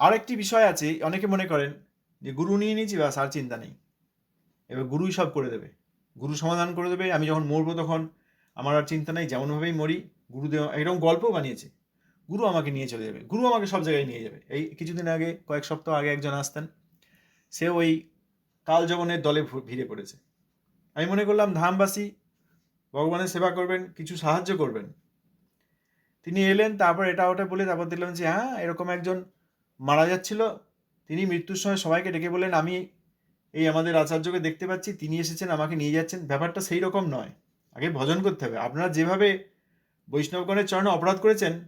আরেকটি বিষয় আছে, অনেকে মনে করেন যে গুরু নিয়ে নিয়েছি, ব্যাস আর চিন্তা নেই। এবার গুরুই সব করে দেবে। গুরু সমাধান করে দেবে, আমি যখন মরবো তখন আমার আর চিন্তা নেই, যেমনভাবেই মরি, গুরুদেব এরকম গল্প বানিয়েছে। গুরু আমাকে নিয়ে চলে যাবে, গুরু আমাকে সব জায়গায় নিয়ে যাবে। এই কিছুদিন আগে, কয়েক সপ্তাহ আগে একজন আসতেন, সে ওই কাল যবনের দলে ভিড়ে পড়েছে। আমি মনে করলাম, ধামবাসী, ভগবানের সেবা করবেন, কিছু সাহায্য করবেন। তিনি এলেন, তারপর এটা ওটা বলে তারপর দেখলাম যে হ্যাঁ এরকম একজন মারা যাচ্ছিল। তিনি মৃত্যুর সময় সবাইকে ডেকে বললেন, আমি এই আমাদের আচার্যকে দেখতে পাচ্ছি, তিনি এসেছেন, আমাকে নিয়ে যাচ্ছেন। ব্যাপারটা সেই রকম নয়। আগে ভজন করতে হবে। আপনারা যেভাবে বৈষ্ণবগণের চরণে অপরাধ করেছেন,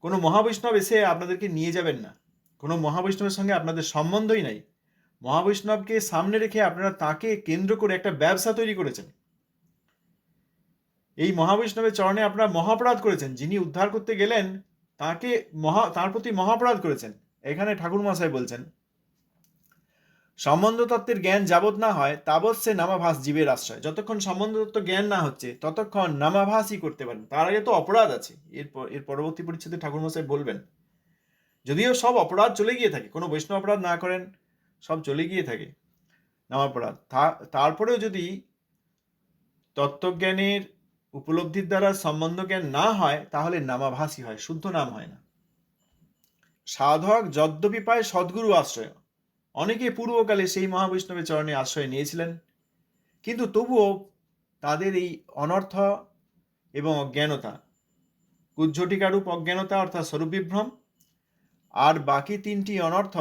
কোনো মহাবৈষ্ণব এসে আপনাদেরকে নিয়ে যাবেন না। কোনো মহাবৈষ্ণবের সঙ্গে আপনাদের সম্বন্ধই নাই। মহাবৈষ্ণবকে সামনে রেখে আপনারা তাকে কেন্দ্র করে একটা ব্যবসা তৈরি করেছেন। এই মহাবৈষ্ণবের চরণে আপনারা মহাপরাধ করেছেন। যিনি উদ্ধার করতে গেলেন তাকে মহা, তার প্রতি মহাপরাধ করেছেন। এখানে ঠাকুর মশাই বলছেন, সম্বন্ধ তত্ত্বের জ্ঞান যাবৎ না হয়, তাবৎ সে নামাভাস জীবের আশ্রয়। যতক্ষণ সম্বন্ধ তত্ত্ব জ্ঞান না হচ্ছে, ততক্ষণ নামাভাসই করতে পারেন তার আগে তো অপরাধ আছে। এরপর এর পরবর্তী পরিচ্ছেদে ঠাকুর মশাই বলবেন, যদিও সব অপরাধ চলে গিয়ে থাকে, কোনো বৈষ্ণব অপরাধ না করেন, সব চলে গিয়ে থাকে, নামাপরাধ। তারপরেও যদি তত্ত্বজ্ঞানের উপলব্ধির দ্বারা সম্বন্ধ জ্ঞান না হয়, তাহলে নামাভাসী হয়, শুদ্ধ নাম হয় না। সাধক যদ্যপি পায় সদ্গুরু আশ্রয়। অনেকে পূর্বকালে সেই মহাবৈষ্ণবের চরণে আশ্রয় নিয়েছিলেন। কিন্তু তবুও তাদের এই অনর্থ এবং অজ্ঞানতা কুজ্ঝটিকারূপ অজ্ঞানতা অর্থাৎ স্বরূপ বিভ্রম আর বাকি তিনটি অনর্থ,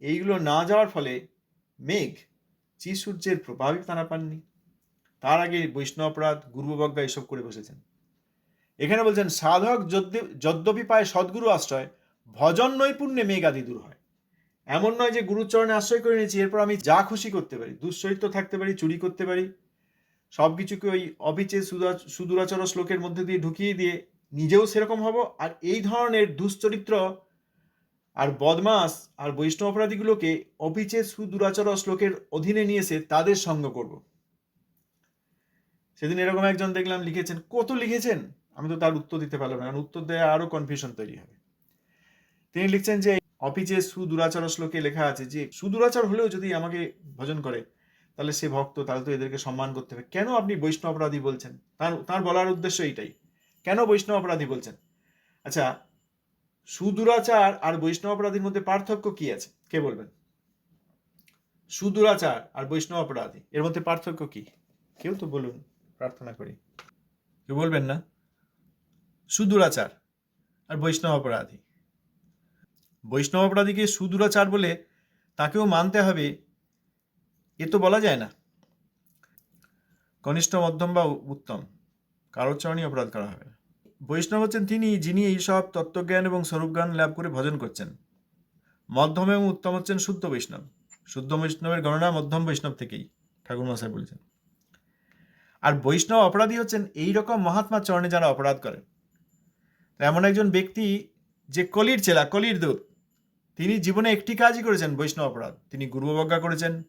এইগুলো না যাওয়ার ফলে মেঘ চি সূর্যের প্রভাবই তারা পাননি। তার আগে বৈষ্ণব অপরাধ গুরুবজ্ঞা এসব করে বসেছেন। এখানে বলছেন, সাধক যদ্য- যদ্যপি পায় সদ্গুরু আশ্রয়, ভজন নৈপুণ্যে মেঘ আদি দূর হয়। এমন নয় যে গুরুচরণে আশ্রয় করে নিয়েছি এরপর আমি যা খুশি করতে পারি দুশ্চরিত্র থাকতে পারি, চুরি করতে পারি। সব কিছুকে ওই অবিচে সুদা- সুদূরাচর শ্লোকের মধ্যে দিয়ে ঢুকিয়ে দিয়ে নিজেও সেরকম হব। আর এই ধরনের দুশ্চরিত্র আর বদমাস আর বৈষ্ণব অপরাধীগুলোকে অবিচে সুদূরাচর শ্লোকের অধীনে নিয়ে এসে তাদের সঙ্গ করব। সেদিন এরকম একজন দেখলাম লিখেছেন, কত লিখেছেন? আমি তো তার উত্তর দিতে পারলাম না উত্তর দেওয়া আরও কনফিউশন তৈরি হবে। তিনি লিখছেন যে, অফিসে সুদূরাচার শ্লোকে লেখা আছে যে, সুদূরাচার হলেও যদি আমাকে ভজন করে, তাহলে সে ভক্ত, তাহলে তো এদেরকে সম্মান করতে হবে। কেন আপনি বৈষ্ণব অপরাধী বলছেন? তার তার বলার উদ্দেশ্য এইটাই। কেন বৈষ্ণব অপরাধী বলছেন? আচ্ছা সুদূরাচার আর বৈষ্ণব অপরাধীর মধ্যে পার্থক্য কি আছে? কে বলবেন? সুদূরাচার আর বৈষ্ণব অপরাধী, এর মধ্যে পার্থক্য কি? কেউ তো বলুন। প্রার্থনা করি। কেউ বলবেন না? সুদূরাচার আর বৈষ্ণব অপরাধী। বৈষ্ণব অপরাধীকে সুদূরাচার বলে তাকেও মানতে হবে, এ তো বলা যায় না। কনিষ্ঠ মধ্যম বা উত্তম, কারোর অপরাধ করা হবে বৈষ্ণব হচ্ছেন তিনি, যিনি এইসব তত্ত্বজ্ঞান এবং স্বরূপজ্ঞান লাভ করে ভজন করছেন। মধ্যম এবং উত্তম হচ্ছেন শুদ্ধ বৈষ্ণব। শুদ্ধ বৈষ্ণবের গণনা মধ্যম বৈষ্ণব থেকেই ঠাকুর মশাই বলেছেন। আর বৈষ্ণব অপরাধী হচ্ছেন এই রকম মহাত্মার চরণে যারা অপরাধ করেন এমন একজন ব্যক্তি যে কলির চেলা কলির দূত, তিনি জীবনে একটি কাজই করেছেন বৈষ্ণব অপরাধ। তিনি গুরুবজ্ঞা করেছেন,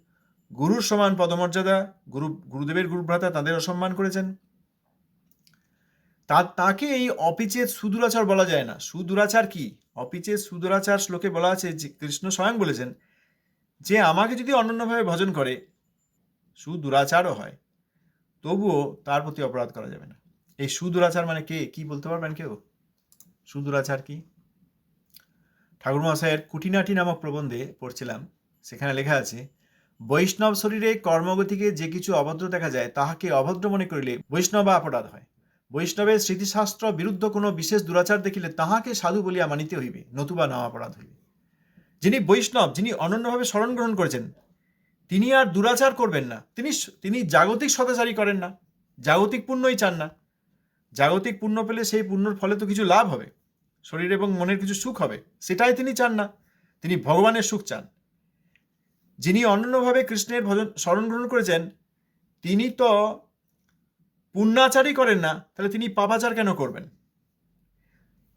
গুরুর সমান পদমর্যাদা, গুরু, গুরুদেবের গুরুভ্রাতা তাদের অসম্মান করেছেন। তা, তাকে এই অপিচেত সুদূরাচার বলা যায় না। সুদূরাচার কি? অপিচের সুদূরাচার শ্লোকে বলা আছে যে কৃষ্ণ স্বয়ং বলেছেন, যে আমাকে যদি অনন্যভাবে ভজন করে, সুদূরাচারও হয়। তবুও তার প্রতি অপরাধ করা যাবে না। এই সুদূরাচার মানে কে? কি বলতে পারবেন কেউ? সুদূরাচার কি? ঠাকুর মহাশয়ের কুটিনাটি নামক প্রবন্ধে পড়ছিলাম, সেখানে লেখা আছে, বৈষ্ণব শরীরে কর্মগতিকে যে কিছু অভদ্র দেখা যায়, তাহাকে অভদ্র মনে করিলে বৈষ্ণব অপরাধ হয়। বৈষ্ণবের স্মৃতিশাস্ত্র বিরুদ্ধ কোনো বিশেষ দুরাচার দেখিলে তাহাকে সাধু বলিয়া মানিতে হইবে, নতুবা না অপরাধ হইবে। যিনি বৈষ্ণব, যিনি অনন্যভাবে স্মরণ গ্রহণ করেছেন তিনি আর দুরাচার করবেন না। তিনি তিনি জাগতিক সদাচারী করেন না। জাগতিক পুণ্যই চান না। জাগতিক পুণ্য পেলে সেই পুণ্যর ফলে তো কিছু লাভ হবে। শরীর এবং মনের কিছু সুখ হবে। সেটাই তিনি চান না। তিনি ভগবানের সুখ চান। যিনি অনন্যভাবে কৃষ্ণের ভজন স্মরণ গ্রহণ করেছেন, তিনি তো পুণ্যাচারই করেন না, তাহলে তিনি পাপাচার কেন করবেন?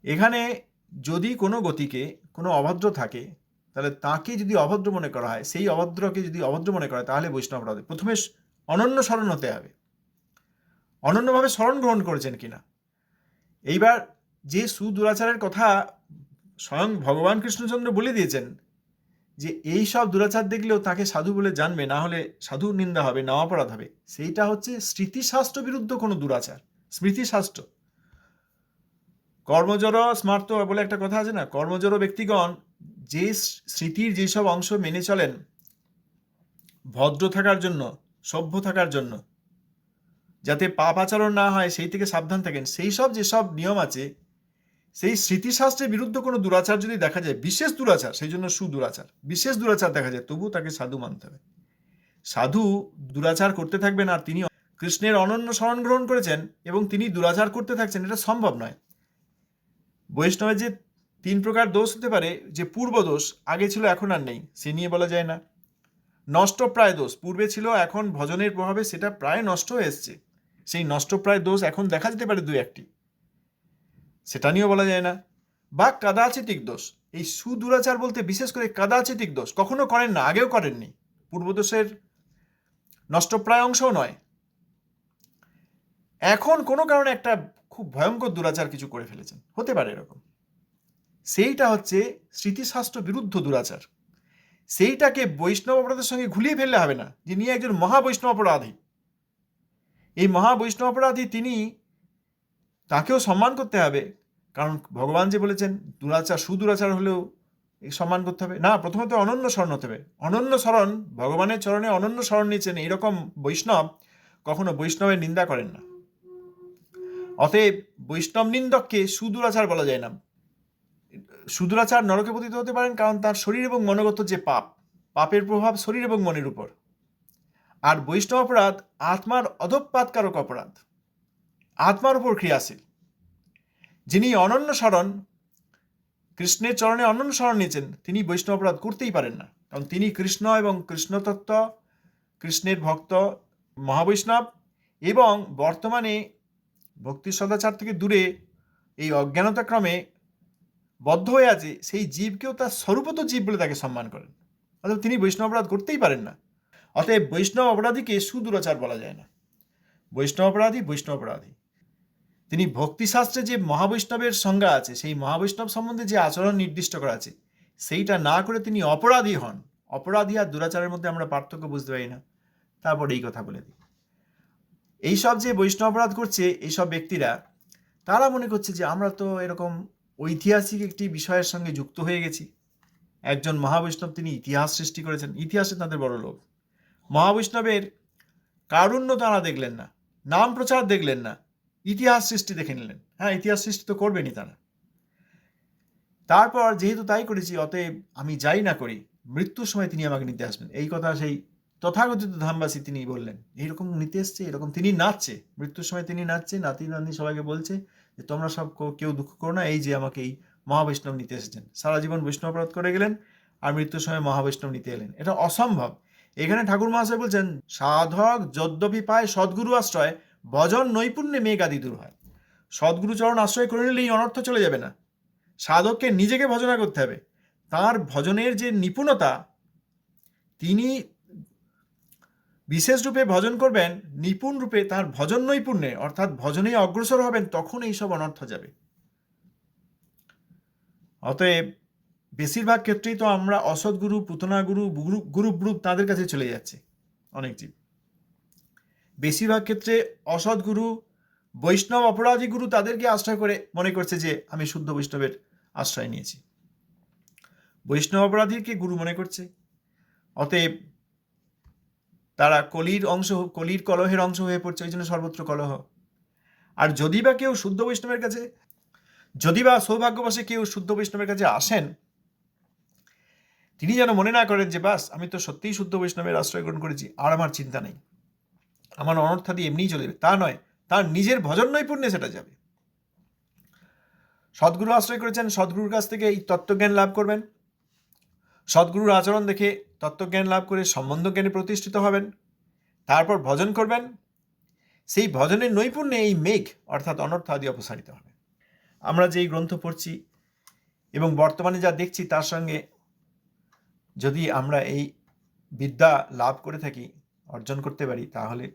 এখানে যদি কোনো গতিকে, কোনো অভদ্র থাকে তাহলে তাকে যদি অভদ্র মনে করা হয়, সেই অভদ্রকে যদি অভদ্র মনে করা হয়, তাহলে বৈষ্ণব অপরাধ প্রথমে অনন্য স্মরণ হতে হবে। অনন্যভাবে স্মরণ গ্রহণ করেছেন কিনা? এইবার যে সুদুরাচারের কথা স্বয়ং ভগবান কৃষ্ণচন্দ্র বলে দিয়েছেন যে, এই সব দুরাচার দেখলেও তাকে সাধু বলে জানবে, না হলে সাধু নিন্দা হবে, না অপরাধ হবে। সেইটা হচ্ছে স্মৃতিশাস্ত্র বিরুদ্ধ কোনো দুরাচার, স্মৃতিশাস্ত্র। কর্মজর স্মার্ত বলে একটা কথা আছে না? কর্মজর ব্যক্তিগণ যে স্মৃতির যেসব অংশ মেনে চলেন, ভদ্র থাকার জন্য, সভ্য থাকার জন্য, যাতে পাপ আচরণ না হয়, সেই থেকে সাবধান থাকেন। সেই সব যেসব নিয়ম আছে, সেই স্মৃতিশাস্ত্রের বিরুদ্ধে কোনো দুরাচার যদি দেখা যায়, বিশেষ দুরাচার, সেই জন্য সুদুরাচার, বিশেষ দুরাচার দেখা যায় তবু তাকে সাধু মানতে হবে। সাধু দুরাচার করতে থাকবেন আর তিনি কৃষ্ণের অনন্য স্মরণ গ্রহণ করেছেন এবং তিনি দুরাচার করতে থাকছেন, এটা সম্ভব নয়। বৈষ্ণবের যে তিন প্রকার দোষ হতে পারে, যে পূর্ব দোষ, আগে ছিল, এখন আর নেই, সে নিয়ে বলা যায় না। নষ্টপ্রায় দোষ, পূর্বে ছিল, এখন ভজনের প্রভাবে সেটা প্রায় নষ্ট হয়ে এসছে। সেই নষ্টপ্রায় দোষ এখন দেখা যেতে পারে দুই একটি। সেটা নিয়েও বলা যায় না। বা কাদাচিতিক দোষ, এই সুদুরাচার বলতে বিশেষ করে কাদাচিতিক দোষ, কখনো করেন না, আগেও করেননি। পূর্বদোষের নষ্টপ্রায় অংশও নয়। এখন কোনো কারণে একটা খুব ভয়ঙ্কর দুরাচার কিছু করে ফেলেছেন, হতে পারে এরকম। সেইটা হচ্ছে স্মৃতিশাস্ত্র বিরুদ্ধ দুরাচার। সেইটাকে বৈষ্ণব অপরাধের সঙ্গে ঘুলিয়ে ফেললে হবে না, যে নিয়ে একজন মহাবৈষ্ণব অপরাধী। এই মহাবৈষ্ণব অপরাধী তিনি, তাকেও সম্মান করতে হবে। কারণ ভগবান যে বলেছেন, দুরাচার, সুদুরাচার হলেও সম্মান করতে হবে। না প্রথমত অনন্য স্মরণ হতে হবে। অনন্য স্মরণ, ভগবানের চরণে অনন্য স্মরণ নিয়েছেন এইরকম বৈষ্ণব কখনো বৈষ্ণবের নিন্দা করেন না। অতএব বৈষ্ণব নিন্দককে সুদুরাচার বলা যায় না। সুদুরাচার নরকে পতিত হতে পারেন কারণ তার শরীর এবং মনোগত যে পাপ, পাপের প্রভাব শরীর এবং মনের উপর। আর বৈষ্ণব অপরাধ আত্মার অধপাতকারক অপরাধ। আত্মার উপর ক্রিয়াশীল। যিনি অনন্য স্মরণ, কৃষ্ণের চরণে অনন্য স্মরণ নিয়েছেন, তিনি বৈষ্ণব অপরাধ করতেই পারেন না। কারণ তিনি কৃষ্ণ এবং কৃষ্ণতত্ত্ব, কৃষ্ণের ভক্ত, মহাবৈষ্ণব এবং বর্তমানে ভক্তি সদাচার থেকে দূরে এই অজ্ঞানতাক্রমে বদ্ধ হয়ে আছে, সেই জীবকেও তার স্বরূপত জীব বলে তাকে সম্মান করেন। অর্থাৎ তিনি বৈষ্ণব অপরাধ করতেই পারেন না। অতএব বৈষ্ণব অপরাধীকে সুদুরাচার বলা যায় না। বৈষ্ণব অপরাধী বৈষ্ণব অপরাধী। তিনি ভক্তিশাস্ত্রে যে মহাবৈষ্ণবের সংজ্ঞা আছে, সেই মহাবৈষ্ণব সম্বন্ধে যে আচরণ নির্দিষ্ট করা আছে, সেইটা না করে তিনি অপরাধী হন। অপরাধী আর দুরাচারের মধ্যে আমরা পার্থক্য বুঝতে পারি না। তারপর এই কথা বলে দিই। এইসব যে বৈষ্ণব অপরাধ করছে, এইসব ব্যক্তিরা, তারা মনে করছে যে আমরা তো এরকম ঐতিহাসিক একটি বিষয়ের সঙ্গে যুক্ত হয়ে গেছি। একজন মহাবৈষ্ণব তিনি ইতিহাস সৃষ্টি করেছেন। ইতিহাসে তাদের বড় লোভ মহাবৈষ্ণবের কারুণ্য তারা দেখলেন না, নাম প্রচার দেখলেন না, ইতিহাস সৃষ্টি দেখে নিলেন। হ্যাঁ ইতিহাস সৃষ্টি তো করবেনই তারা। তারপর যেহেতু তাই করেছি, অতএব আমি যাই না করি, মৃত্যুর সময় তিনি আমাকে নিতে আসবেন। এই কথা সেই তথাকথিত ধামবাসী তিনি বললেন। এইরকম নিতে এসছে, এরকম তিনি নাচছে। মৃত্যুর সময় তিনি নাচছে নাতি নাতনি সবাইকে বলছে যে তোমরা সব কেউ দুঃখ করো না, এই যে আমাকে এই মহাবৈষ্ণব নিতে এসেছেন। সারা জীবন বৈষ্ণব অপরাধ করে গেলেন আর মৃত্যুর সময় মহাবৈষ্ণব নিতে এলেন। এটা অসম্ভব। এখানে ঠাকুর মহাশয় বলছেন, সাধক যদ্যপি পায় সদ্গুরু আশ্রয়, ভজন নৈপুণ্যে মেঘ আদি দূর হয়। সদ্গুরু চরণ আশ্রয় করে নিলে এই অনর্থ চলে যাবে না। সাধককে নিজেকে ভজনা করতে হবে। তার ভজনের যে নিপুণতা, তিনি বিশেষ রূপে ভজন করবেন, নিপুণ রূপে তার ভজন নৈপুণ্যে অর্থাৎ ভজনে অগ্রসর হবেন তখন এইসব অনর্থ যাবে। অতএব বেশিরভাগ ক্ষেত্রেই তো আমরা অসৎগুরু পুতনা গুরু গুরু গ্রুপ তাদের কাছে চলে যাচ্ছে, অনেক জীব। বেশিরভাগ ক্ষেত্রে অসৎগুরু বৈষ্ণব অপরাধী গুরু তাদেরকে আশ্রয় করে, মনে করছে যে আমি শুদ্ধ বৈষ্ণবের আশ্রয় নিয়েছি। বৈষ্ণব অপরাধীকে গুরু মনে করছে। অতএব তারা কলির অংশ, কলির কলহের অংশ হয়ে পড়ছে, ওই জন্য সর্বত্র কলহ। আর যদি বা কেউ শুদ্ধ বৈষ্ণবের কাছে, যদি বা সৌভাগ্যবশে কেউ শুদ্ধ বৈষ্ণবের কাছে আসেন, তিনি যেন মনে না করেন যে, বাস, আমি তো সত্যিই শুদ্ধ বৈষ্ণবের আশ্রয় গ্রহণ করেছি, আর আমার চিন্তা নেই। আমার অনর্থাদি এমনিই চলে যাবে। তা নয়, তার নিজের ভজন নৈপুণ্যে সেটা যাবে। সদ্গুরু আশ্রয় করেছেন, সদ্গুরুর কাছ থেকে এই তত্ত্বজ্ঞান লাভ করবেন। সদ্গুরুর আচরণ দেখে তত্ত্বজ্ঞান লাভ করে সম্বন্ধ জ্ঞানে প্রতিষ্ঠিত হবেন। তারপর ভজন করবেন। সেই ভজনের নৈপুণ্যে এই মেঘ অর্থাৎ অনর্থ আদি অপসারিত হবে। আমরা যেই গ্রন্থ পড়ছি এবং বর্তমানে যা দেখছি তার সঙ্গে যদি আমরা এই বিদ্যা লাভ করে থাকি, অর্জন করতে পারি, তাহলে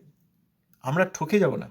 আমরা ঠকে যাব না।